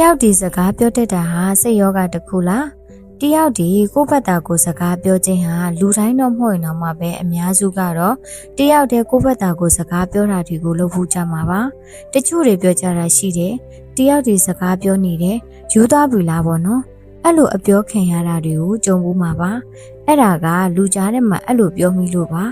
ယောက်ဒီစကားပြောတတ်တာဟာစိတ်ယောဂတစ်ခုလားတယောက်ဒီကိုယ့်ဘက်တာကိုယ်စကားပြောခြင်းဟာလူတိုင်းတော့မဟုတ်ရင်တော့မှပဲအများစုကတော့တယောက်တည်းကိုယ့်ဘက်တာကိုယ်စကားပြောတာတွေကိုလုပ်ဖို့ကြမှာပါတချို့တွေပြောကြတာရှိတယ်တယောက်ဒီစကားပြောနေတယ်ယူသွားပြီလားပေါ့နော်အဲ့လိုအပြောခံရတာတွေကိုကြုံဘူးမှာပါ အဲ့ဒါကလူကြားထဲမှာအဲ့လိုပြောမိလို့ပါ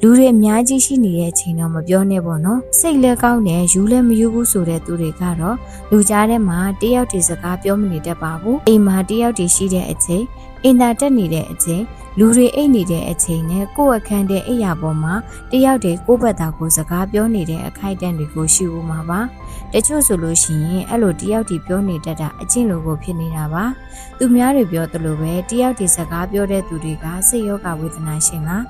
လူတွေအများကြီးရှိနေတဲ့အချိန်တော့မပြောနဲ့ပေါ့နော်စိတ်လည်းကောင်းတယ်ယူလည်းမယူဘူးဆိုတဲ့သူတွေကတော့လူကြားထဲမှာတယောက်တည်းစကားပြောမနေတတ်ပါဘူးအိမ်မှာတယောက်တည်းရှိတဲ့အချိန်အင်တာတက်နေတဲ့အချိန်လူတွေအိတ်နေတဲ့အချိန်နဲ့ကိုယ့်အခန်းတဲ့အိယာပေါ်မှာတယောက်တည်းကိုယ့်ဘက်သားကိုစကားပြောနေတဲ့အခိုက်အတန့်တွေကိုရှိဦးမှာပါတချို့ဆိုလို့ရှိရင်အဲ့လိုတယောက်တည်းပြောနေတတ်တာအချင်းလိုကိုဖြစ်နေတာပါသူများတွေပြောသလိုပဲတယောက်တည်းစကားပြောတဲ့သူတွေကစိတ်ယောဂဝေဒနာရှင်လား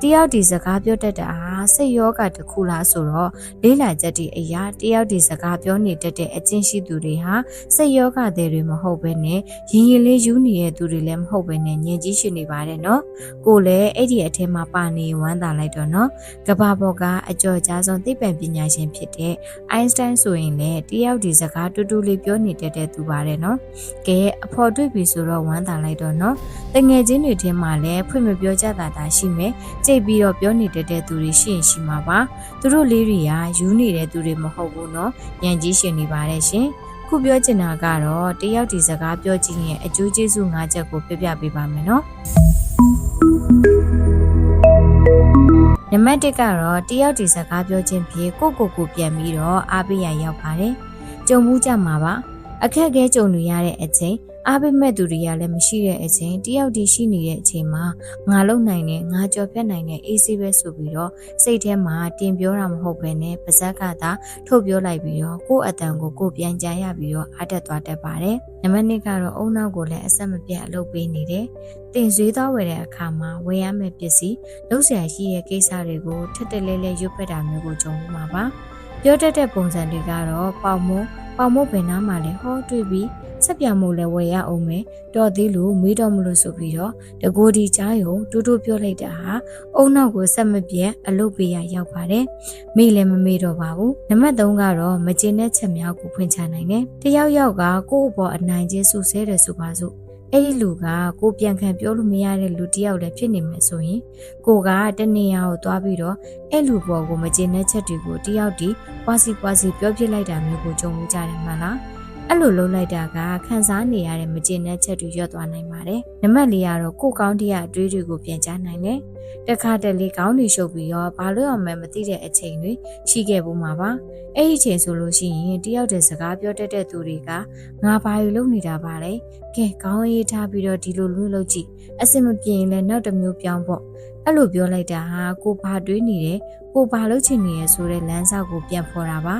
တယောက်ဒီစကားပြောတတ်တာဟာ စိတ်ယောဂတစ်ခုလားဆိုတော့လေးလာချက်ဒီအရာတယောက်ဒီစကားပြောနေတတ်တဲ့အချင်းရှိသူတွေဟာစိတ်ယောဂတဲ့တွေမဟုတ်ဘဲနဲ့ရင်ရင်လေးယူနေတဲ့သူတွေလည်းမဟုတ်ဘဲနဲ့ညင်ကြီးရှိနေပါတယ်နော်ကိုလည်းအဲ့ဒီအထက်မှာပါနေဝမ်းသာလိုက်တော့နော်ကဘာပေါ်ကအကျော်ကြားဆုံးသိပ္ပံပညာရှင်ဖြစ်တဲ့အိုင်းစတိုင်းဆိုရင်လည်းတယောက်ဒီစကားတူတူလေးပြောနေတတ်တဲ့သူပါတယ်နော်ကဲအဖော်တွေ့ပြီဆိုတော့ဝမ်းသာလိုက်တော့နော်တငယ်ချင်းတွေထဲမှာလည်းဖွင့်မပြောကြတာတာရှိမယ်ကြိတ်ပြီးတော့ပြောနေတတ်တဲ့သူတွေရှိရင်ရှိမှာပါသူတို့လေးတွေကယူနေတဲ့သူတွေမဟုတ်ဘူးနော်ညံကြီးရှင်နေပါတယ်ရှင်ခုပြောချင်တာကတော့တယောက်ဒီစကားပြောကြည့်ရင်အကျိုးကျေးဇူး၅ချက်ကိုပြပြပေးပါမယ်နော်နံပါတ်1ကတော့တယောက်ဒီစကားပြောခြင်းဖြင့်ကိုကိုကိုပြန်ပြီးတော့အားပေးရရောက်ပါတယ်ကြုံမှုကြမှာပါအခက်အခဲကြုံနေရတဲ့အချိန် အားပေးမဲ့သူတွေကလည်းမရှိတဲ့အချိန်တယောက်တည်းရှိနေတဲ့အချိန်မှာငါလုံနိုင်တယ်ငါကြော်ဖြတ်နိုင်တယ်အေးဆေးပဲဆိုပြီးတော့စိတ်ထဲမှာတင်ပြောတာမဟုတ်ဘဲနဲ့ပါဇက်ကသာထုတ်ပြောလိုက်ပြီးတော့ကိုယ့်အတန်ကိုကိုယ်ပြန်ကြရပြီးတော့အားတက်သွားတတ်ပါတယ်။နံပါတ်2ကတော့အုံနောက်ကိုလည်းအဆက်မပြတ်အလုပ်ပေးနေတယ်။တင်ဆွေးသွားဝယ်တဲ့အခါမှာဝယ်ရမယ့်ပစ္စည်းလုပ်ဆရာရှိရဲ့ကိစ္စတွေကိုထက်တလဲလဲရွတ်ဖက်တာမျိုးကိုကြုံမှာပါ။ ပြောတတ်တဲ့ပုံစံတွေကတော့ပေါင်မိုးပေါင်မိုးပင်နားမှာလည်းဟောတွေ့ပြီးဆက်ပြမှုလည်းဝယ်ရအောင်မယ်တော်သေးလို့မေးတော့မလို့ဆိုပြီးတော့တကိုဒီချားယုံတူတူပြောလိုက်တာဟာအုံနောက်ကိုဆက်မပြတ်အလုပ်ပေးရရောက်ပါတယ်မေးလည်းမမေးတော့ပါဘူးနံပါတ်3ကတော့မကျင်တဲ့ချက်များကိုဖွင့်ချနိုင်တယ်တယောက်ယောက်ကကိုယ့်အပေါ်အနိုင်ကျင်းစုဆဲတယ်ဆိုပါစို့ အဲ့ဒီလူကကိုပြန်ခံပြောလို့မရတဲ့လူတယောက်လည်းဖြစ်နေမယ်ဆိုရင်ကိုကတနေရာကိုသွားပြီးတော့အဲ့လူပေါ်ကိုမကျေနပ်ချက်တွေကိုတယောက်ဒီပွားစီပွားစီပြောပြလိုက်တာမျိုးကိုကြုံမှုကြတယ်မှန်လား အဲ့လိုလုပ်လိုက်တာကခန်းစားနေရတဲ့မကျေနပ်ချက်တွေရွတ်သွားနိုင်ပါတယ်။နံပါတ်၄ကတော့ကိုကောင်းတရားအတွေးတွေကိုပြန်ကြားနိုင်တယ်။တခါတလေကောင်းတွေရှုပ်ပြီးတော့ဘာလို့အောင်မှမသိတဲ့အချိန်တွေရှိခဲ့ဘူးမှာပါ။အဲ့ဒီအချိန်ဆိုလို့ရှိရင်တယောက်တည်းစကားပြောတတ်တဲ့သူတွေကငါဘာလို့လုပ်နေတာပါလဲ။ကဲကောင်းရေးထားပြီးတော့ဒီလိုလူလုပ်ကြည့်။အစင်မပြေရင်လည်းနောက်တစ်မျိုးပြောင်းပေါ့။အဲ့လိုပြောလိုက်တာဟာကိုဘာတွေးနေတယ် ကိုဘာလုပ်ချင်နေရဆိုတဲ့လမ်းစာကိုပြန်ဖော်တာပါ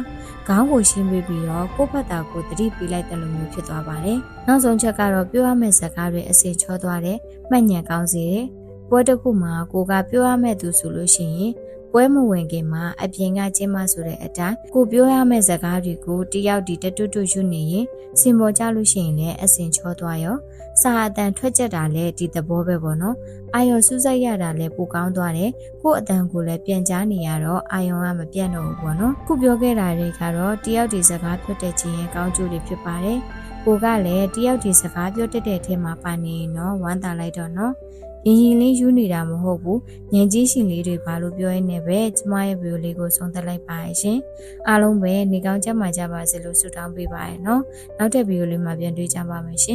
ခေါင်းကိုရှင်းပေးပြီးတော့ကိုယ့်ဘက်တာကိုတတိပေးလိုက်တဲ့လိုမျိုးဖြစ်သွားပါတယ်နောက်ဆုံးချက်ကတော့ပြောရမယ့်စကားတွေအစင်ချောသွားတယ်မှတ်ဉဏ်ကောင်းစေတယ်ပွဲတစ်ခုမှာကိုကပြောရမယ့်သူဆိုလို့ရှိရင် ပွဲမဝင်ခင်မှာအပြင်ကကျင်းမဆိုတဲ့အတိုင်းကိုပြောရမယ့်စကားတွေကိုတယောက်ဒီတတွတ်တွတ်ယူနေရင်စင်ပေါ်ကြလို့ရှိရင်လည်းအစင်ချောသွားရောစာအတန်ထွက်ကြတာလည်းဒီသဘောပဲပေါ့နော်အာယုံစူးစိုက်ရတာလည်းပိုကောင်းသွားတယ်ကို့အတန်ကိုလည်းပြန်ကြားနေရတော့အာယုံကမပြတ်တော့ဘူးပေါ့နော်ခုပြောခဲ့တာတွေကတော့တယောက်ဒီစကားပြောတတ်ခြင်းရဲ့ကောင်းကျိုးတွေဖြစ်ပါတယ်ကိုကလည်းတယောက်ဒီစကားပြောတတ်တဲ့အထက်မှာပါနေရင်တော့ဝမ်းသာလိုက်တော့နော် ရင်ရင်လေးယူနေတာမဟုတ်ဘူးညင်ကြီးရှင်လေးတွေဘာလို့ပြောရင်းနဲ့ပဲကျမရဲ့ဗီဒီယိုလေးကိုဆုံးသက်လိုက်ပါရှင်အားလုံးပဲနေကောင်းကြမှာကြပါစေလို့ဆုတောင်းပေးပါရနော်နောက်တဲ့ဗီဒီယိုလေးမှာပြန်တွေ့ကြပါမယ်ရှင်